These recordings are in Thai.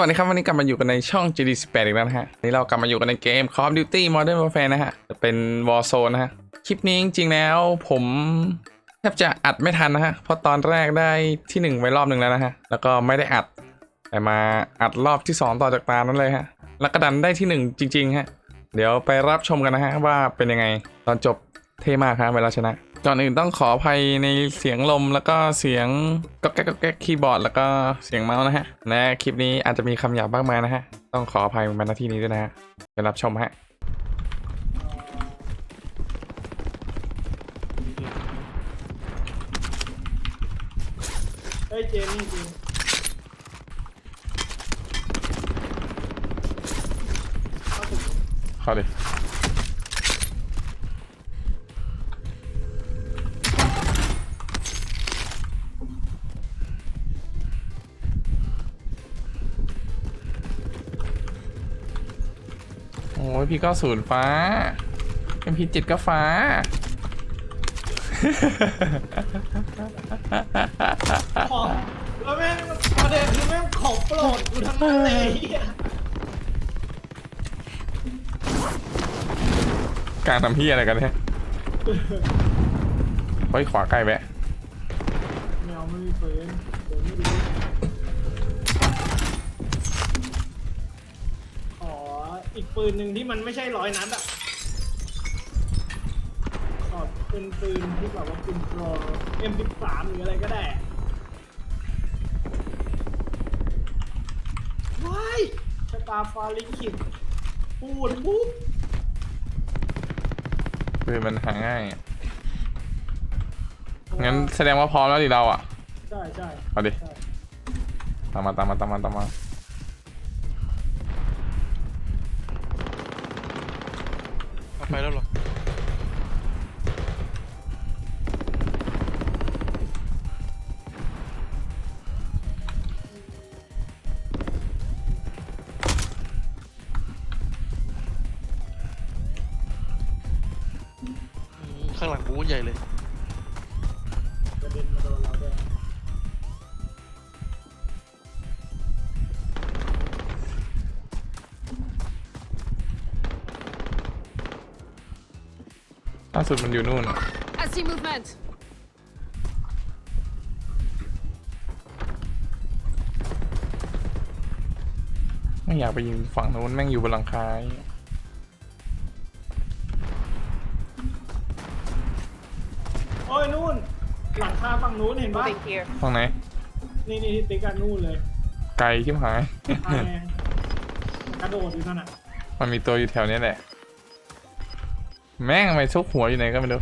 วัสดีครับ วันนี้กลับมาอยู่กันในช่อง GD18 อีกแล้วนะฮะวันนี้เรากลับมาอยู่กันในเกม Call of Duty Modern Warfare นะฮะจะเป็น Warzone นะฮะคลิปนี้จริงๆแล้วผมแทบจะอัดไม่ทันนะฮะเพราะตอนแรกได้ที่หนึ่งไปรอบหนึ่งแล้วนะฮะแล้วก็ไม่ได้อัดแต่มาอัดรอบที่สองต่อจากตานั้นเลยฮะแล้วก็ดันได้ที่หนึ่งจริงๆฮะเดี๋ยวไปรับชมกันนะฮะว่าเป็นยังไงตอนจบเท่มากครับเวลาชนะ ก่อนอื่นต้องขออภัยในเสียงลมแล้วก็เสียงก็แก๊กก็แก๊กคีย์บอร์ดแล้วก็เสียงเมาส์นะฮะและคลิปนี้อาจจะมีคำหยาบบ้างมานะฮะ ต้องขออภัยมาณที่นี้ด้วยนะฮะไปรับชมฮะเฮ้ยเจมนี่จริงเข้าดิ พี่ก็ศูนย์ฟ้าเอ็มพีเจ็ดก็ฟ้า ของแล้วแม่งประเด็นคือแม่งของโปรดกูทั้งนั้นเลยไอ้เหี้ยการทำพี่อะไรกันเนี่ยเฮ้ยขวาใกล้แวะ อีกปืนหนึ่งที่มันไม่ใช่ร้อยนัดอะขอเป็นปืนที่แบบว่าปืนโปร M13 หรืออะไรก็ได้ว้ายชะตาฟ้าลิขิตพูดปุ๊บคือมันหาง่ายอะงั้นแสดงว่าพร้อมแล้วดิเราอะ ใช่ใช่เอาดิ ใช่ ตามมาตามมาตามมาตามมา ไปแล้วเหรอ ข้างหลังบูใหญ่เลย ล่าสุดมันอยู่นู่นอะ I see movement. ไม่อยากไปยิงฝั่งนู้นแม่งอยู่บนหลังคาโอ้ยนู่น หลังคาฝั่งนู้นเห็นปะ Moving here. ฝั่งไหน นี่นี่ติ๊กกันนู่นเลยไกลชิบหายอ่าแม่งกระโดดอยู่นั่นอะ มันมีตัวอยู่แถวเนี้ยแหละ แม่งทำไมซุกหัวอยู่ไหนก็ไม่รู้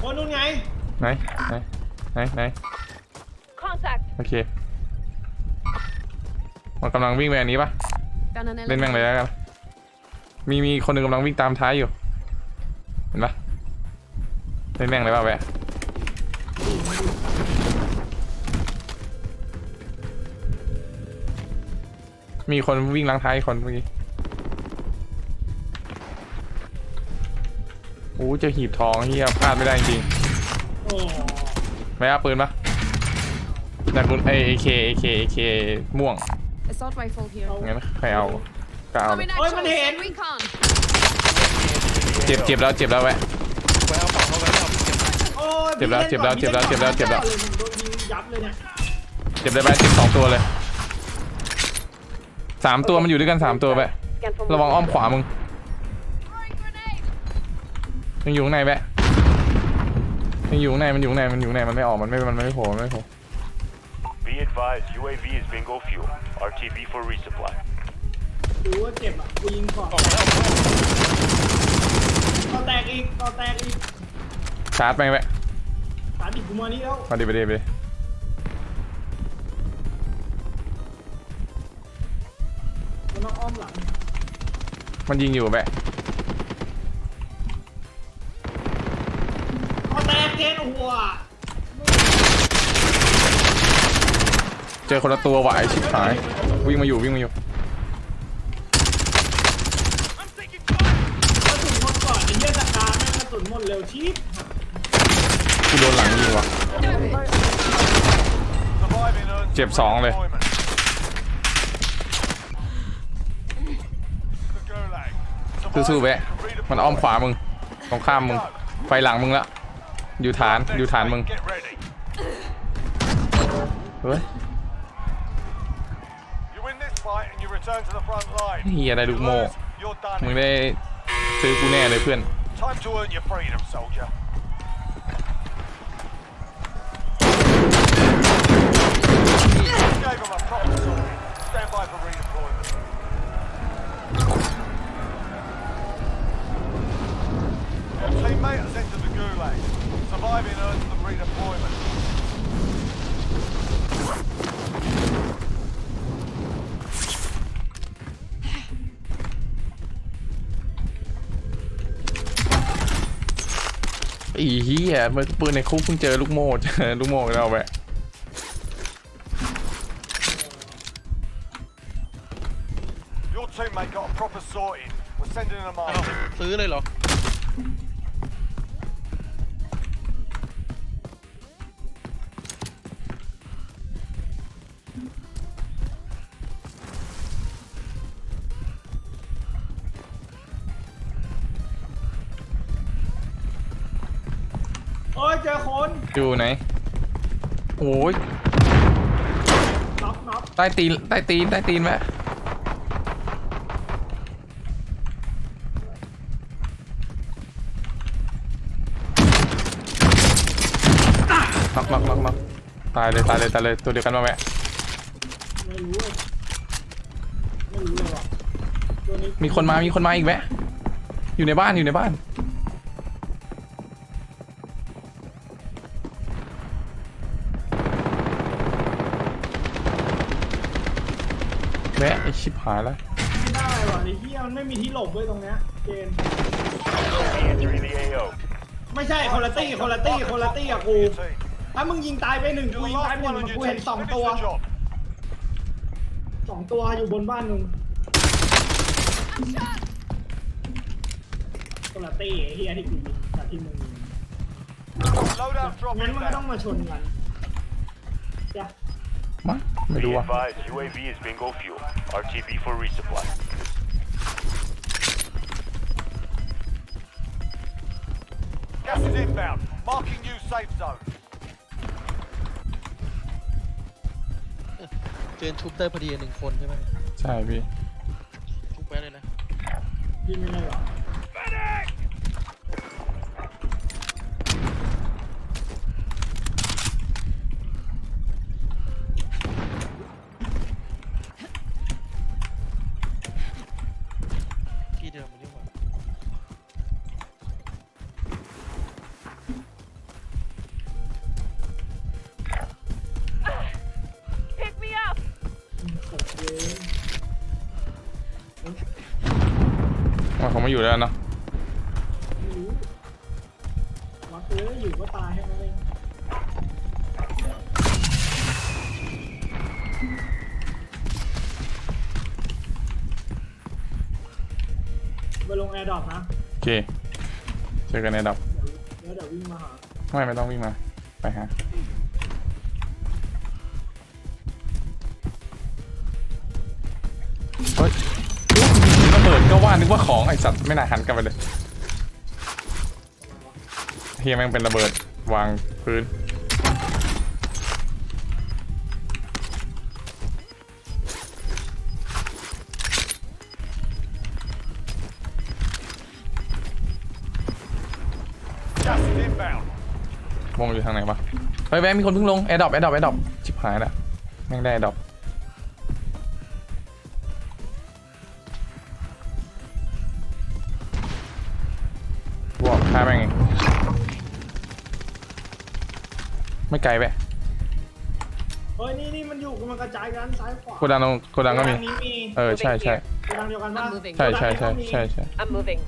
โอ้ยนู่นไง ไหนไหนไหนไหน Contact. โอเคมันกำลังวิ่งไปอันนี้ปะ Found an เล่นแม่งเลยแล้วกัน มีมีคนหนึ่งกำลังวิ่งตามท้ายอยู่ เห็นปะเล่นแม่งเลยป่ะแวะ มีคนวิ่งล้างท้ายอีกคนเมื่อกี้โอ้เจอหีบทองเฮียพลาดไม่ได้จริงโอ้ๆไม่เอาปืนปะแต่คุณเอเคเอเคเอเคม่วง Assault rifle here. งั้นใครเอาก็เอา Coming โอ้ย at มัน you. เห็น Recon. เจ็บเจ็บแล้วเจ็บแล้วแวะไปเอาฝั่งเขาไปแล้วโอ้ยเจ็บแล้วเจ็บแล้วเจ็บแล้วเจ็บแล้วเจ็บแล้วผมโดนยิงยับเลยเนี่ยเจ็บได้ไหมเจ็บสองตัวเลย สามตัวมันอยู่ด้วยกันสามตัวไป Scan for ระวังอ้อม movement. ขวามึง Throwing grenade. ยังอยู่ข้างในแวะยังอยู่ข้างในมันอยู่ข้างในมันอยู่ข้างในมันไม่ออกมันไม่มันไม่โผล่มันไม่โผล่ Be advised, UAV is bingo fuel. RTB for resupply. ดูว่าเจ็บอะกูยิงก่อนก็แตกอีกก็แตกอีกชาร์จไปแวะสาดิกูมานี่แล้วมาดิไปดิไปดิ มันต้องอ้อมหลังมันยิงอยู่แวะก็แตกเกนหัวเจอคนละตัวว่ะไอชิบหาย วิ่งมาอยู่วิ่งมาอยู่ กระสุนหมดก่อนไอ้เหี้ยสกาแม่งกระสุนหมดเร็วชีพกูโดนหลังยิงว่ะ Damn it. เจ็บสองเลย Deployment. The Gulag. สู้ๆไปมันอ้อมขวามึงตรงข้ามมึง ไฟหลังมึงละ อยู่ฐาน อยู่ฐานมึง เฮ้ยเฮียได้ลูกโมมึงได้ซื้อกูแน่เลยเพื่อน Your teammate has entered the gulag. Surviving earns them redeployment. อีเฮียมือปืนในคุกเพิ่งเจอลูกโม่เจอลูกโม่แล้วแวะ Your teammate got a proper sorting. We're sending them อ้าว on. ซื้อเลยเหรอ เจอคนอยู่ไหนโอ้ยน็อกน็อกใต้ตีนใต้ตีนใต้ตีนแวะน็อกน็อกน็อกน็อกตายเลยตายเลยตายเลยตัวเดียวกันมาแวะไม่รู้เลยไม่รู้เลยว่ะตัวนี้มีคนมามีคนมาอีกแวะอยู่ในบ้านอยู่ในบ้าน แวะไอชิบหายแล้วไม่ได้ว่ะไอ้เหี้ยมันไม่มีที่หลบด้วยตรงเนี้ยเจน Entering the AO. ไม่ใช่คนละตี้คนละตี้คนละตี้กับกู Your team. ถ้ามึงยิงตายไปหนึ่งกู You're ยิ the งตาย last ไปหนึ่ one ง on your กูเห็น team. สอง Finish ตัว the job. สองตัวอยู่บนบ้านมึงคนละตี้ไอ้เหี้ยที่กูยิงกับที่มึงยิง Loadout drop งั้นมันก็ต้อง inbound. มาชนกันจ้ะมั้ง ไม่ Be รู้ว่ะ advised, UAV is bingo fuel. RTB for resupply. Gas is inbound. Marking new safe zone. เจนชุบได้พอดีหนึ่งคนใช่ไหม ใช่พี่ ชุบไว้เลยนะ ยิงไม่ได้หรอ งแอร์ดรอปนะโอเค เจอกันในดับเดี๋ยวเดี๋ยววิ่งมาหาไม่ไม่ต้องวิ่งมา ไปฮะ เฮ้ยระเบิดก็ว่านึกว่าของไอสัตว์ไม่น่าหันกลันไปเลยเฮียแม่งเป็นระเบิดวางพื้น ทางไหนวะเฮ้ยแวะมีคนเพิ่งลงแอร์ดรอปแอร์ดรอปแอร์ดรอปชิบหายละแม่งได้แอร์ดรอปบอกฆ่าแม่งเองไม่ไกลแวะเฮ้ยนี่นี่มันอยู่มันกระจายกันซ้ายขวาโกดังตรงโกดังก็มี นี้มีเออใช่ใช่โกดังเดียวกันปะ I'm moving. ใช่ใช่ใช่ใช่ใช่ I'm moving.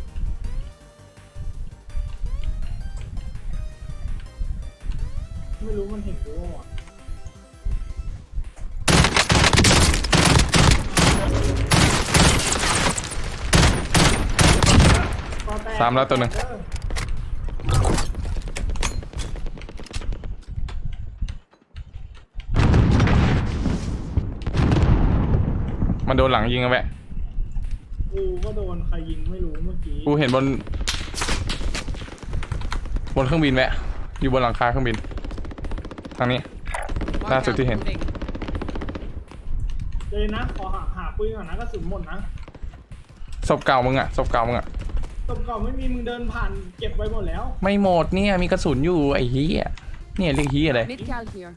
ไม่รู้มันเห็นกูอะสามแล้วตัวหนึ่ง เออมันโดนหลังยิงอะแวะกูก็โดนใครยิงไม่รู้เมื่อกี้กูเห็นบน บนเครื่องบินแวะ อยู่บนหลังคาเครื่องบิน ทางนี้ ล่าสุดที่เห็นเลยนะขอหาหาปืนก่อนนะกระสุนหมดนะศพเก่ามึงอะศพเก่ามึงอะตบเก่าไม่มีมึงเดินผ่านเก็บไว้หมดแล้ว ไม่หมดเนี่ยมีกระสุนอยู่ไอ้เหี้ยเนี่ยเรียกเหี้ยอะไร Mid cal here.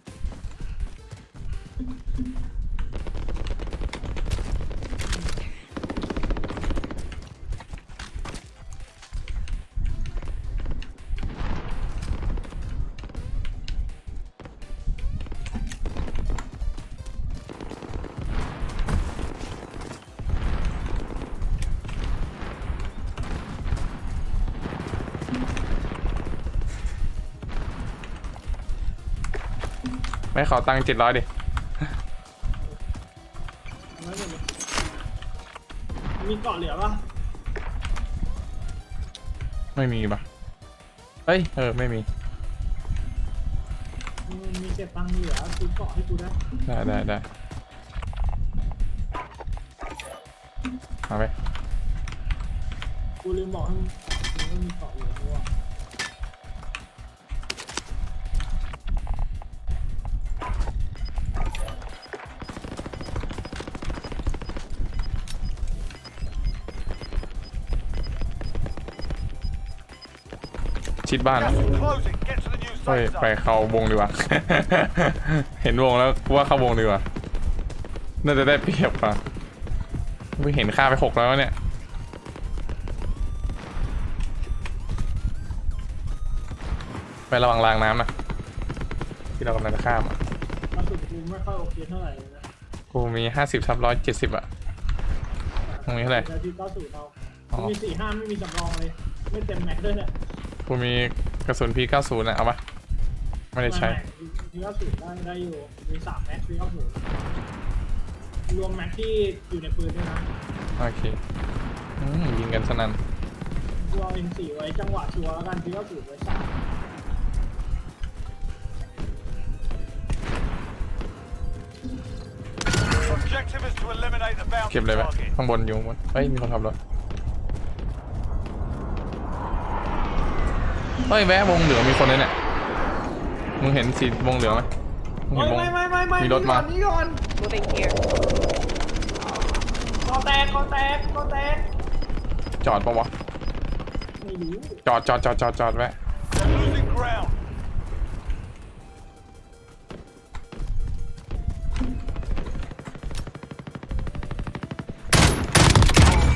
ไม่ขอตังค์เจ็ดร้อยดิ เอาไว้หมดเลยมีเกาะเหลือปะไม่มีปะเอ้ย เออ ไม่มี มึงมีเก็บตังค์เหลือซื้อเกาะให้กูได้ได้ได้ได้เอาไป กูลืมบอกให้มึงมึงไม่มีเก ชิดบ้าน Gas is closing. Get to the new เฮ้ย safe ไป zone. เข้าวงดีกว่า เห็นวงแล้วกูว่าเข้าวงดีกว่า น่าจะได้เปรียบกว่าไม่เห็นค่าไปหกแล้วเนี่ย ไประวังรางน้ำนะ ที่เรากำลังจะข้ามอะกระสุนกูไม่ค่อยโอเคเท่าไหร่เลยนะกูมีห้าสิบทับร้อยเจ็ดสิบอะ ตรงนี้เท่าไหร่ แต่ที่เก้าสูตรเรา อ๋อกูมีสี่ห้าไม่มีสำรองเลย ไม่เต็มแม็กซ์ด้วยเนี่ย กูมีกระสุนพีเก้าศูนย์นะเอาปะไม่ได้ใช้ที่เก้าสูตรได้ได้อยู่ มีสามแม็กซ์ที่เก้าสูตรรวมแม็กซ์ที่อยู่ในปืนด้วยนะโโอเคอืมยิงกันสนั่นกูเอา M4 ไว้จังหวะชัวร์แล้วกันที่เก้าสูตรไว้สาม Objective is to eliminate the เก็บ bounty เลยไหม target. ข้างบนอยู่ข้างบนเฮ้ยมีคนขับรถ เฮ้ยแวะวงเหลืองมีคนเลยเนี่ย มึงเห็นสีวงเหลืองไหมมึงโอ้เห็นยวง ไม่ไม่ไม่ไม่มีรถมา นี่ก่อน Moving here. คอแตกคอแตกคอแตกจอดปะวะ ไม่รู้จอดจอดจอดจอดจอดแวะ They're losing ground.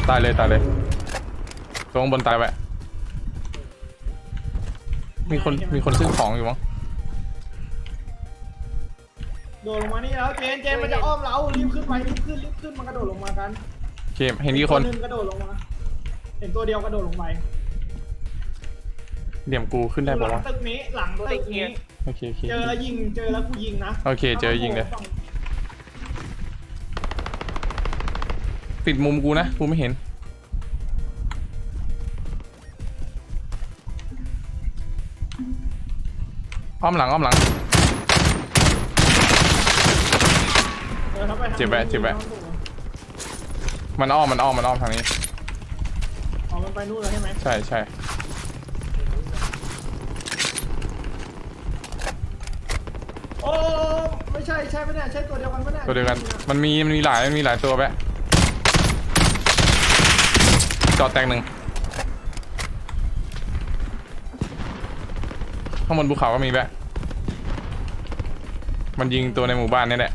ตายเลยตายเลยตัวข้างบนตายแวะ มีคนมีคนซื้อของอยู่มั้งโดดลงมานี่แล้วเจนเจนมันจะอ้อมเรารีบขึ้นไปรีบขึ้นรีบขึ้นมันกระโดดลงมากันเกมเห็นกี่คนตัวหนึงกระโดดลงมา เห็นตัวเดียวกระโดดลงไปเหลี่ยมกูขึ้นได้หปะลังวะตึกนี้หลังตึกนี้ โอเคโอเคเจอแล้วยิงเจอแล้วกูยิงนะโอเคเจอยิงเลยปิดมุมกูนะกูไม่เห็น อ้อมหลังอ้อมหลัง ออถ้าไปทางเจ็บแวะเจ็บแวะมันอ้อมมันอ้อมมันอ้อมทางนี้ อ๋อมันไปนู่นแล้วใช่ไหมใช่ใช่โอ้ไม่ใช่ใช่ไหมเนี่ยใช่ตัวเดียวกันไหมเนี่ยตัวเดียวกัน มันมีมันมีหลายมันมีหลายตัวแวะจอดแตกหนึ่งข้างบนภูเขาก็มีแวะ มันยิงตัวในหมู่บ้านนี่แหละ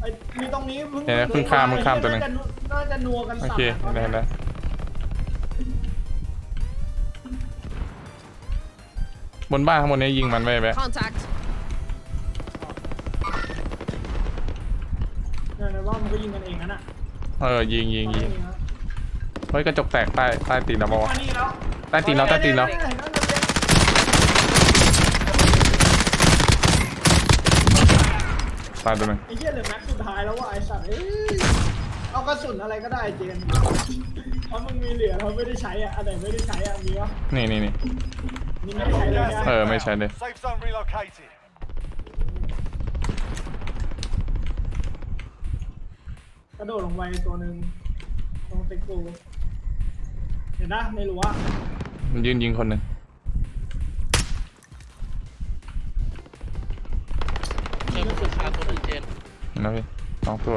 ไอ้มีตรงนี้เพิ่งเดี๋ยวนะเพิ่งข้ามเพิ่งข้ามตัวหนึ่ง น่าจะน่าจะนัวกันโอสัตว์เคอะตอนได้เนี้ยได้บนบ้านข้างบนนี้ยิงมันไปแวะ Contact. เนี่ยในว่ามันก็ยิงกันเองนั่นน่ะเออยิงยิงยิงตอนนี้นะเฮ้ยกระจกแตกใต้ใต้ตีนเราบอกมาว่าวะนี่แล้วใต้ตีนเราใต้ตีนเรา ยยยย ตายตัวหนึ่งไอ้เหี้ยเหลือแม็กซ์สุดท้ายแล้วว่ะไอ้สัตว์เอ้ยเอากระสุนอะไรก็ได้เจนเพราะมึงมีเหลือเราไม่ได้ใช้อะอันไหนไม่ได้ใช้อะมีวะนี่นี่นี่นี่ไม่ได้ใช้เลย Gas นะเออ inbound. ไม่ใช่เลย Safe zone relocated. กระระโดดลงไปตัวหนึ่งตรงติ๊กกูเห็นนะไม่รู้ว่า มันยืนยิงคนหนึ่ง นเห็นไมพี่สองตัว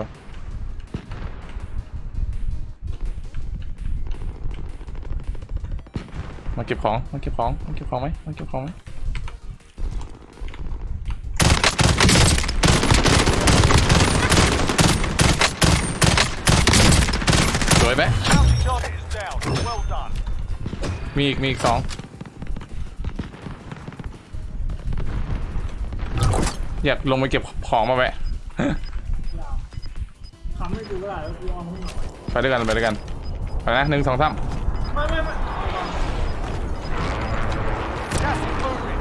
มาเก็บของมาเก็บของมาเก็บของไหมมาเก็บของไหมสวยไหมมีอีกมีอีกสองอยากลงไปเก็บของมาแวะ คำให้กูก็ได้แล้วกูเอาให้หน่อยไปด้วยกันไปด้วยกันไปนะหนึ่งสองสามไม่ไม่ไม่เอาก่อน Gas is moving.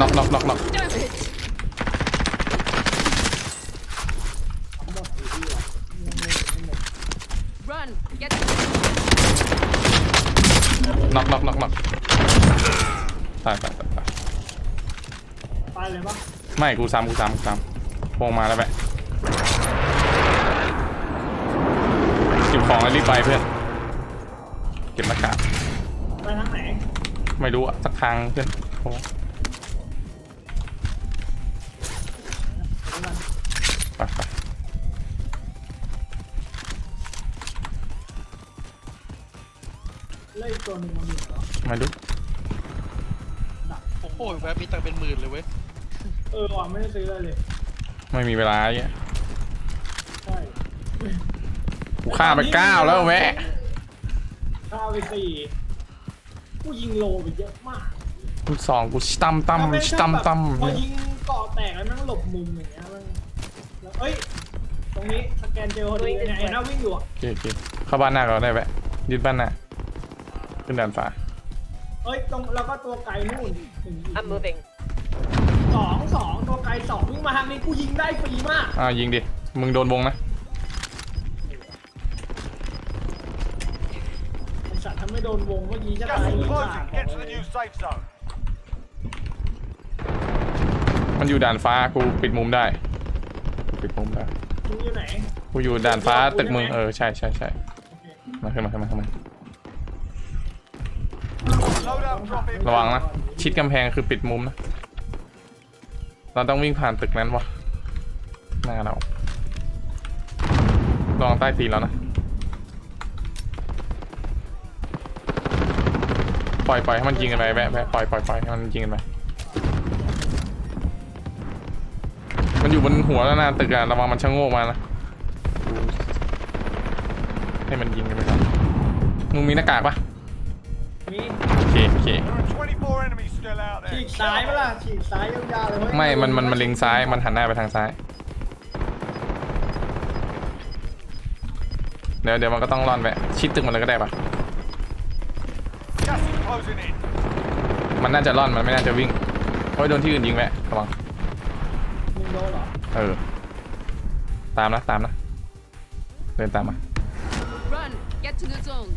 น็อกน็อกน็อกน็อกทำหมดอยู่ที่อะยังไม่ไม่หมด Run. Get น็อกน็อกน็อกน็อกตายตายตายตายตายเลยปะไม่กูซ้ำกูซ้ำกูซ้ำ พงมาแล้วแบะเก็บของแล้วรีบไปเพื่อน เก็บหน้ากากไปทางไหนไม่รู้อะสักทางเพื่อนโอ้เดี๋ยวกันไปไปเล่นตัวหนึ่งมันอยู่เหรอไม่รู้ดักโอ้โหแวะมีตังค์เป็นหมื่นเลยเว้ย เออว่ะไม่ได้ซื้ออะไรเลย ไม่มีเวลาเงี้ยใช่กูฆ่าไปเก้าแล้วแวะข้าวไปสี่กูยิงโลไปเยอะมากกูสองกูตั้มตั้มแล้วแงตั้มตั้มพอยิงเกาะแตกแล้วแม่งหลบมุมอย่างเงี้ยมันแล้วเอ้ยตรงนี้สแกนเจลพอดีเนี่ยไอ้หน้าวิ่งอยู่อะโอเคโอเคเข้าบ้านหน้าก็ได้แวะยึดบ้านหน้าขึ้นด่านฟ้าเอ้ยตรงแล้วก็ตัวไกลนู่นถึงอีก I'm moving. สองสองตัวไกลสองวิ่งมาทางนี้กูยิงได้ฟรีมาก อ่ายิงดิ มึงโดนวงนะไอสัตว์ถ้าไม่โดนวงเมื่อกี้จะ Gas ตาย is ยิง closing. ขาด Get to the new safe zone. มันอยู่ด่านฟ้ากูปิดมุมได้กูปิดมุมได้ มึงอยู่ไหน กูอยู่ด่านฟ้าตึกมึงเออใช่ใช่ใช่โอเคมาขึ้นมาขึ้นมาขึ้นมา Loadout drop in. ระวังนะ ชิดกำแพงคือปิดมุมนะ เราต้องวิ่งผ่านตึกนั้นวะหน้าเราลองใต้ตีนเรานะ ปล่อยปล่อยให้มันยิงกันไปแวะแวะปล่อยปล่อยปล่อยให้มันยิงกันไปมันอยู่บนหัวแล้วนะตึกอะระวังมันชะโงกมานะให้มันยิงกันไปก่อนมึงมีหน้ากากปะมีโอเคโอเค ฉี there. กซ้ายไหมล่ะฉีกซ้ายยาวๆเลยเว้ยไม่ มัน มัน มันเล็งซ้าย มันหันหน้าไปทางซ้าย เดี๋ยวเดี๋ยวมันก็ต้องร่อนไปชิดตึกมันเลยก็ได้ปะ Gas is closing in. มันน่าจะร่อน มันไม่น่าจะวิ่งโอ้ยโดนที่อื่นยิงแวะระวัง มึงโดนเหรอเออ ตามนะ ตามนะ เดินตามมา Run. Get to the zone.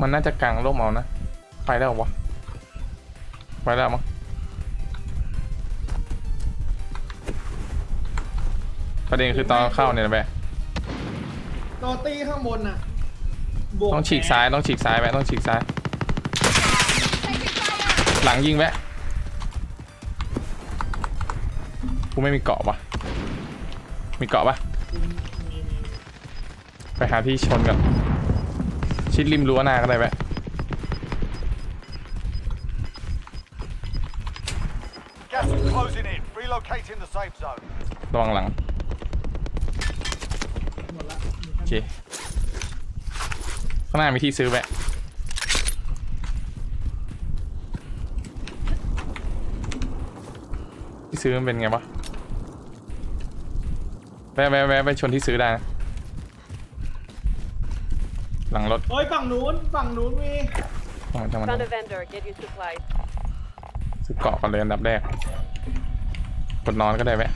มันน่าจะกางร่มเอานะ ไปแล้ววะ ไปแล้วมั้งประเด็นคือตอนเข้าเนี่ยนะแบะตัวตีข้างบนน่ะบวกต้องฉีกซ้ายต้องฉีกซ้ายแบะต้องฉีกซ้าย หลังยิงแวะกูไม่มีเกาะปะมีเกาะปะมีมีมีไปหาที่ชนกัน ชิดริมรั้วหน้าก็ได้แวะ Gas is closing in. Relocating the safe zone. ระวังหลังหมดละมีโอแค่เคข้างหน้ามีที่ซื้อแวะที่ซื้อมันเป็นไงวะแวะแวะแวะไปชนที่ซื้อได้นะ หลังรถเฮ้ยฝั่งนู้นฝั่งนู้นมีช่างมันช่างมัน Found a vendor. Give you supplies. ซื้อเกาะก่อนเลยอันดับแรกกดนอนก็ได้แวะ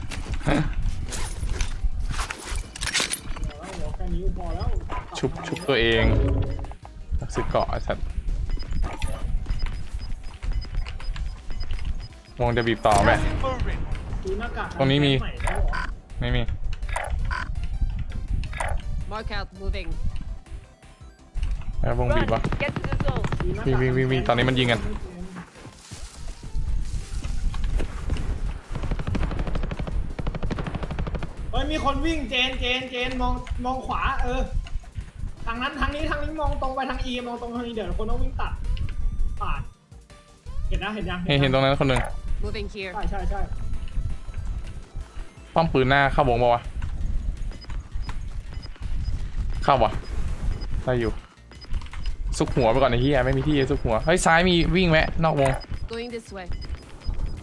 เดี๋ยวแล้วเดี๋ยวแค่นี้ก็พอแล้วชุชุบชุบตัวเองนักสืบเกาะไอ้สัตว์วงจะบีบต่อไหม Gas is moving. ดูหน้ากากตรงนี้มี ใหแล้วเหรอไม่มี Mark out. Moving. แล้ววงบีบ Run. วะ Get to the zone. ดูหน้ากากวิ่งวิ่งวิ่งวิ่งตอนนี้มันยิงกัน เฮ้ยมีคนวิ่งเจนเจนเจนมองมองขวา เออ ทางนั้นทางนี้ทางนี้มองตรงไปทางอีมองตรงทางนี้เดี๋ยวคนต้องวิ่งตัดปาดเห็นนะเห็นยังเห็นเห็นตรงนั้นคนหนึ่ง Moving here. ใช่ใช่ใช่ป้อมปืนหน้าเข้าวงปะวะ เข้าวะได้อยู่ ซุกหัวไปก่อนไอ้เหี้ยไม่มีที่จะซุกหัว เฮ้ยซ้ายมีวิ่งแวะนอกวง Going this way.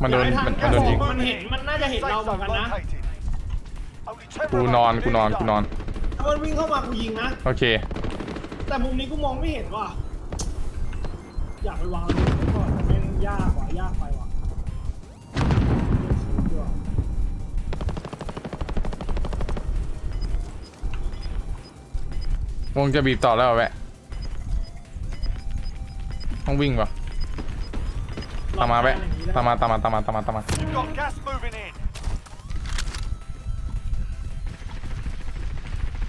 มันโดนย้ายทางมันมันโดนยิง มันเห็นมันน่าจะเห็น Safe เราเหมือน zone กันนะ located. Only 10กูนอน remain. กูนอน Nearly กูนอน done. ถ้ามันวิ่งเข้ามากูยิงนะ โอเค แต่มุมนี้กูมองไม่เห็นว่ะ อยากไปวางระเบิดไว้ก่อนแต่แม่งยากกว่ายากไปว่ะวงจะบีบต่อแล้วเหรอแวะ ต้องวิ่งปะตามมาแวะตามมาตามมาตามมาตามมาตามมา You've got gas moving in.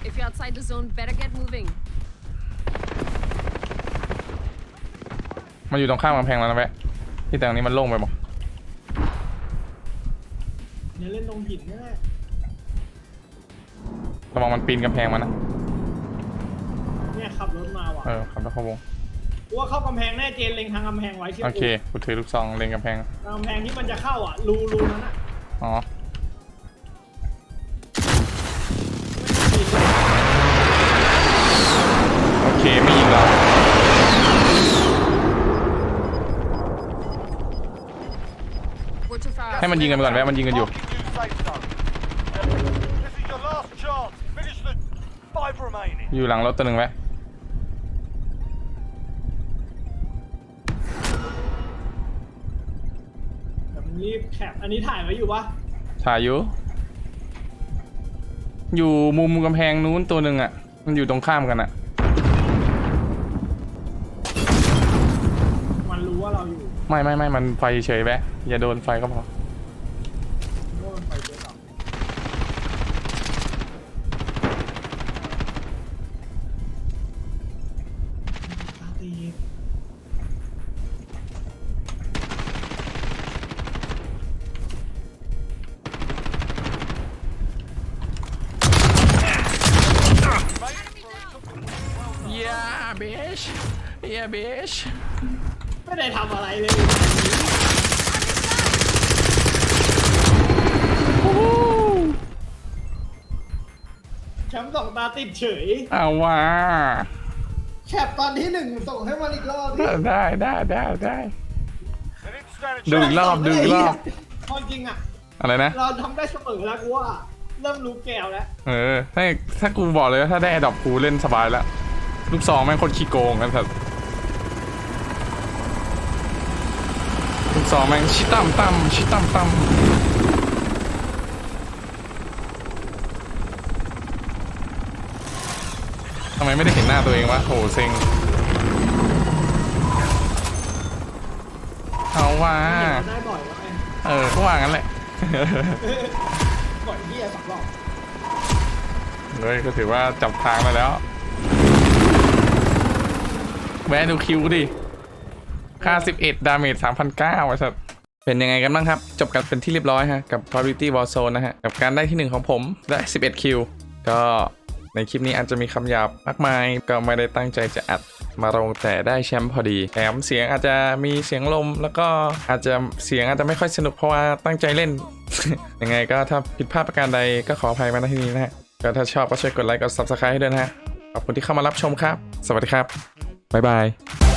If you're outside the zone, better get moving. มันอยู่ตรงข้ามกำแพงแล้วนะแวะที่แต่ตรงนี้มันโล่งไปหมดเนี่ยเล่นตรงหินนี่แหละระวังมันปีนกำแพงมานะเนี่ยขับรถมาว่ะเออขับรถเข้าวง กูว่าเข้ากำแพงแน่เจนเล็งทางกำแพงไว้เชื่อโอกูเคกูถือลูกซองเล็งกำแพง ทางกำแพงที่มันจะเข้าอะรูรูนั้นอะอ๋อ โอเค ไม่ยิงเรา We're too far. ให้มันยิงกันไปก่อนแวะมันยิงกันอยู่ Marking new safe zone. This is your last chance. Finish the five remaining. อยู่หลังรถตัวหนึ่งแวะ แคปอันนี้ถ่ายไว้อยู่ปะถ่ายอยู่ อยู่มุมกำแพงนู้นตัวหนึ่งอะ มันอยู่ตรงข้ามกันอะ มันรู้ว่าเราอยู่ ไม่ไม่ไม่มันไฟเฉยแวะอย่าโดนไฟก็พอ ชมป์สองตาติดเฉยเอาว่าแคปตอนที่หนึ่งส่งให้มันอีกรอบดิได้ได้ได้ได้ They didn't stand a ดูอีก chance. รอบดูอีกรอบ ความจริงอะ อะไรนะ เราทำได้เสมอแล้วกูว่า เริ่มรู้แก้วแล้ว เออ ถ้าถ้ากูบอกเลยว่าถ้าได้ดอกกูเล่นสบายแล้วลูกซองแม่งโคนขี้โกงกันสัตว์ลูกซองแม่งชิตั้มตั้มชิตั้มตั้ม ทำไมไม่ได้เห็นหน้าตัวเองวะโหเซ็งเอาว่าได้บ่อยแล้วไงเออก็ว่างั้นแหละบ่อยที่สองรอบเฮ้ยก็ถือว่าจับทางมาแล้วแวะดูคิวดิ ค่า 11 ดาเมจ 3,900ไอ้สัสเป็นยังไงกันบ้างครับ จบกันเป็นที่เรียบร้อยฮะ กับ Call of Duty Warzone นะฮะ กับการได้ที่ 1 ของผม ได้ 11 คิว ก็ ในคลิปนี้อาจจะมีคำหยาบมากมาย ก็ไม่ได้ตั้งใจจะอัดมาลงแต่ได้แชมป์พอดีแถมเสียงอาจจะมีเสียงลม แล้วก็อาจจะเสียงอาจจะไม่ค่อยสนุกเพราะว่าตั้งใจเล่น ยังไงก็ถ้าผิดพลาดประการใดก็ขออภัยมาณที่นี้นะฮะก็ถ้าชอบก็ช่วยกดไลค์กด subscribe ให้ด้วยนะฮะขอบคุณที่เข้ามารับชมครับ สวัสดีครับบ๊ายบาย